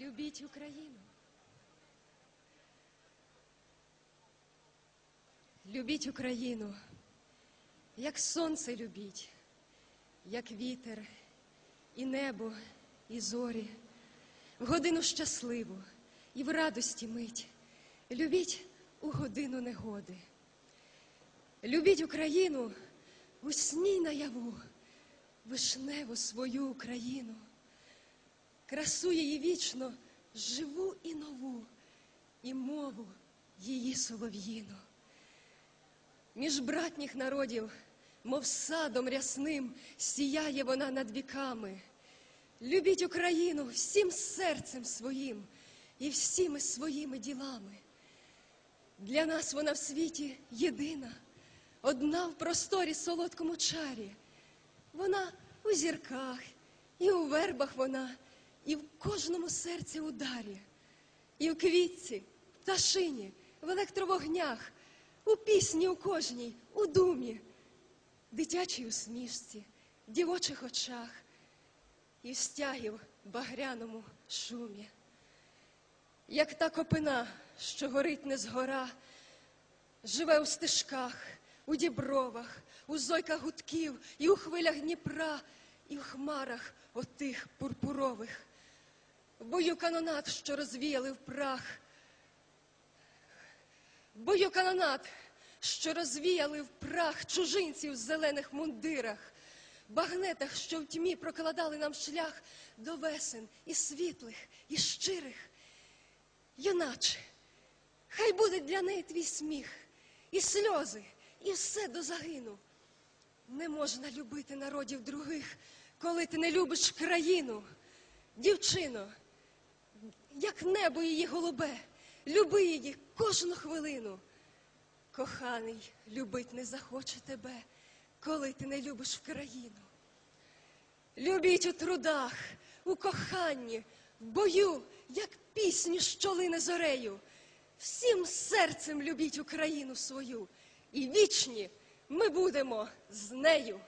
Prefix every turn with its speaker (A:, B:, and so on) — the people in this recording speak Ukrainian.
A: Любіть Україну. Любіть Україну, як сонце любіть, як вітер, і небо, і зорі, в годину щасливу і в радості мить. Любіть у годину негоди. Любіть Україну у сні наяву, вишневу свою Україну, красу її вічно, живу і нову, і мову її солов'їну. Між братніх народів, мов садом рясним, сіяє вона над віками. Любіть Україну всім серцем своїм і всіми своїми ділами. Для нас вона в світі єдина, одна в просторі солодкому чарі. Вона у зірках, і у вербах вона, і в кожному серці ударі, і в квітці, в пташині, в електровогнях, у пісні у кожній, у думі, дитячій усмішці, дівочих очах і в стягів багряному шумі. Як та копина, що горить не згора, живе у стежках, у дібровах, у зойках гудків, і у хвилях Дніпра, і в хмарах отих пурпурових, в бою канонат, що розвіяли в прах, бою канонат, що розвіяли в прах чужинців в зелених мундирах, багнетах, що в тьмі прокладали нам шлях до весен і світлих, і щирих. Юначе, хай буде для неї твій сміх, і сльози, і все до загину. Не можна любити народів других, коли ти не любиш країну. Дівчино, як небо її голубе, люби її кожну хвилину. Коханий любить не захоче тебе, коли ти не любиш в країну. Любіть у трудах, у коханні, в бою, як пісню, що лине зорею. Всім серцем любіть Україну свою, і вічні ми будемо з нею.